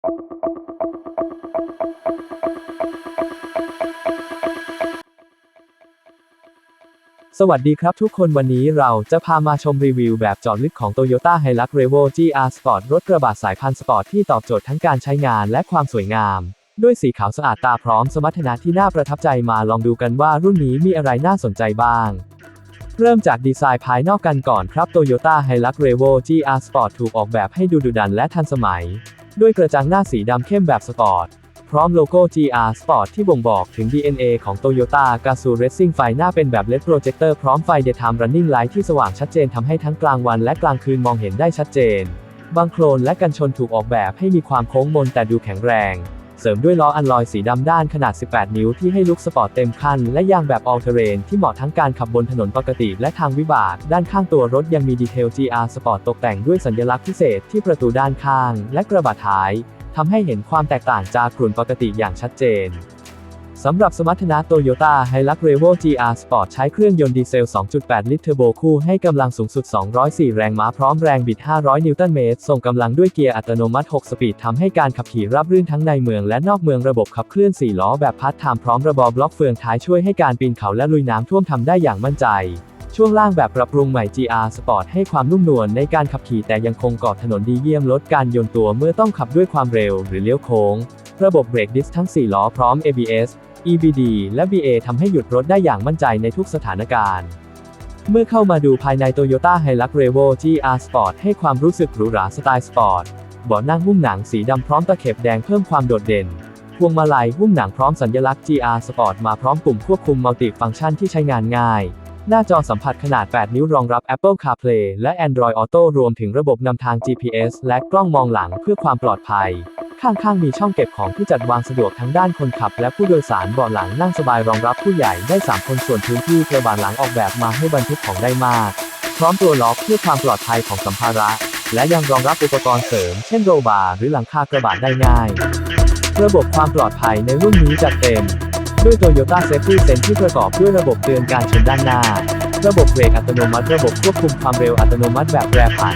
สวัสดีครับทุกคนวันนี้เราจะพามาชมรีวิวแบบจอดลึกของ Toyota Hilux Revo GR Sport รถกระบะสายพันธุ์สปอร์ตที่ตอบโจทย์ทั้งการใช้งานและความสวยงาม ด้วยสีขาวสะอาดตาพร้อมสมรรถนะที่น่าประทับใจมาลองดูกันว่ารุ่นนี้มีอะไรน่าสนใจบ้าง เริ่มจากดีไซน์ภายนอกกันก่อนครับ Toyota Hilux Revo GR Sport ถูกออกแบบให้ดูดุดันและทันสมัย ด้วยกระจังหน้าสีดำเข้มแบบสปอร์ต พร้อมโลโก้ GR Sport ที่บ่งบอกถึง DNA ของ Toyota Gazoo Racing ไฟหน้าเป็นแบบ LED Projector พร้อมไฟ Daytime Running Light ที่สว่างชัดเจนทำให้ทั้งกลางวันและกลางคืนมองเห็นได้ชัดเจน บางโคลนและกันชนถูกออกแบบให้มีความโค้งมนแต่ดูแข็งแรง เสริมด้วยล้ออันลอยสีดำด้านขนาด 18 นิ้วที่ให้ลุคสปอร์ตเต็มคัน และยางแบบ All Terrain ที่เหมาะทั้งการขับบนถนนปกติและทางวิบาก ด้านข้างตัวรถยังมีดีเทล GR Sport ตกแต่งด้วยสัญลักษณ์พิเศษที่ประตูด้านข้าง และกระบะท้ายทำให้เห็นความแตกต่างจากกลุ่นปกติอย่างชัดเจน สำหรับสมรรถนะ Toyota Hilux Revo GR Sport ใช้เครื่องยนต์ดีเซล 2.8 ลิตรเทอร์โบคู่ให้กำลังสูงสุด 204 แรงม้าพร้อมแรงบิด 500 นิวตันเมตร ส่งกำลังด้วยเกียร์อัตโนมัติ 6 สปีดทำให้การขับขี่ราบรื่นทั้งในเมืองและนอกเมืองระบบขับเคลื่อน 4 ล้อแบบพัดทามพร้อมระบอบล็อกเฟืองท้ายช่วยให้การปีนเขาและลุยน้ำท่วมทำได้อย่างมั่นใจ ช่วงล่างแบบปรับปรุงใหม่ GR Sport ให้ความนุ่มนวลในการขับขี่แต่ยังคงเกาะถนนดีเยี่ยมลดการโยนตัวเมื่อต้องขับด้วยความเร็วหรือเลี้ยวโค้ง ระบบเบรกดิสทั้ง 4 ล้อพร้อม ABS EBD และ BA ทำให้หยุดรถได้อย่างมั่นใจในทุกสถานการณ์ เมื่อเข้ามาดูภายใน Toyota Hilux Revo GR Sport ให้ความรู้สึกหรูหราสไตล์สปอร์ตเบาะนั่งหุ้มหนังสีดำพร้อมตะเข็บแดงเพิ่มความโดดเด่น พวงมาลัยหุ้มหนังพร้อมสัญลักษณ์ GR Sport มาพร้อมปุ่มควบคุมมัลติฟังก์ชันที่ใช้งานง่าย หน้าจอสัมผัสขนาด 8 นิ้วรองรับ Apple CarPlay และ Android Auto รวมถึงระบบนำทาง GPS และกล้องมองหลังเพื่อความปลอดภัย ข้างๆมีช่องเก็บของที่จัดวางสะดวกทั้งด้านคนขับ และผู้โดยสารเบาะหลังนั่งสบายรองรับผู้ใหญ่ได้ 3 คนส่วนพื้นที่กระบะหลังออกแบบมาให้บรรทุกของได้มาก พร้อมตัวล็อกเพื่อความปลอดภัยของสัมภาระ และยังรองรับอุปกรณ์เสริม เช่นโรบาร์หรือหลังคากระบะได้ง่าย ระบบความปลอดภัยในรุ่นนี้จัดเต็ม ด้วย Toyota Safety Sense ที่ประกอบด้วยระบบเตือนการชนด้านหน้า ระบบเบรกอัตโนมัติ ระบบควบคุมความเร็วอัตโนมัติแบบแปรผัน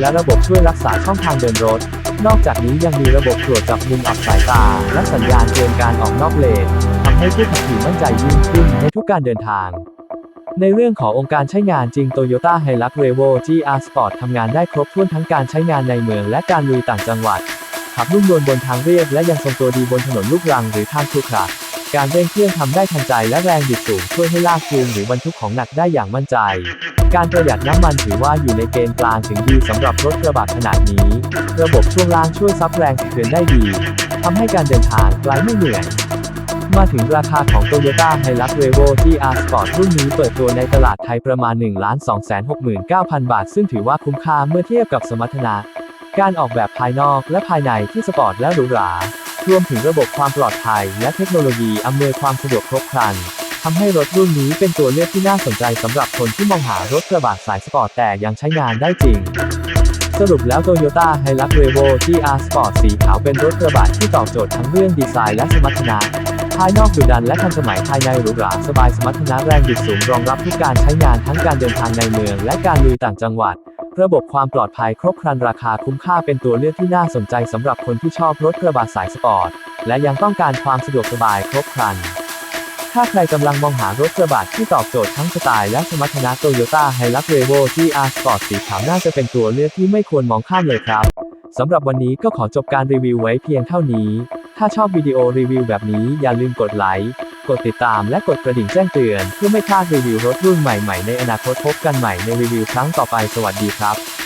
และระบบช่วยรักษาช่องทางเดินรถ นอกจากนี้ยังมีระบบตรวจจับมุมอับสายตา และสัญญาณเตือนการออกนอกเลนทำให้ผู้ขับขี่มั่นใจยิ่งขึ้นในทุกการเดินทาง ในเรื่องขององค์การใช้งานจริง Toyota Hilux Revo GR Sport ทำงานได้ครบถ้วนทั้งการใช้งานในเมืองและการลุยต่างจังหวัด ขับนุ่มนวลบนทางเรียบและยังทรงตัวดีบนถนนลูกรังหรือทางครุขระการเร่งเครื่องทำได้ทันใจและแรงบิดสูงช่วยให้ลากจูงหรือบรรทุกของหนักได้อย่างมั่นใจ การประหยัดน้ำมันถือว่าอยู่ในเกณฑ์กลางถึงดีสำหรับรถกระบะขนาดนี้ ระบบช่วงล่างช่วยซับแรงสะเทือนได้ดีทำให้การเดินทางไกลไม่เหนื่อยมาถึงราคาของ Toyota Hilux Revo GR Sport รุ่นนี้เปิดตัวในตลาดไทยประมาณ 1,269,000 บาท ซึ่งถือว่าคุ้มค่าเมื่อเทียบกับสมรรถนะ การออกแบบภายนอกและภายในที่สปอร์ตและหรูหรารวมถึงระบบความปลอดภัยและเทคโนโลยีอำนวยความสะดวกครบครัน ทำให้รถรุ่นนี้เป็นตัวเลือกที่น่าสนใจสำหรับคนที่มองหารถกระบะสายสปอร์ตแต่ยังใช้งานได้จริง สรุปแล้ว Toyota Hilux Revo GR Sport สีขาวเป็นรถกระบะที่ตอบโจทย์ทั้งเรื่องดีไซน์และสมรรถนะภายนอกดุดันและทันสมัยภายในหรูหราสบายสมรรถนะแรงบิดสูงรองรับทุกการใช้งานทั้งการเดินทางในเมืองและการลุยต่างจังหวัด ระบบความปลอดภัยครบครันราคาคุ้มค่าเป็นตัวเลือกที่น่าสนใจสำหรับคนที่ชอบรถกระบะสายสปอร์ต และยังต้องการความสะดวกสบายครบครัน ถ้าใครกำลังมองหารถกระบะที่ตอบโจทย์ทั้งสไตล์และสมรรถนะ Toyota Hilux Revo GR Sport สีขาวน่าจะเป็นตัวเลือกที่ไม่ควรมองข้ามเลยครับสำหรับวันนี้ก็ขอจบการรีวิวไว้เพียงเท่านี้ ถ้าชอบวิดีโอรีวิวแบบนี้อย่าลืมกดไลค์ กดติดตามและกดกระดิ่งแจ้งเตือน เพื่อไม่พลาดรีวิวรถรุ่นใหม่ๆในอนาคตพบกันใหม่ในรีวิวครั้งต่อไปสวัสดีครับ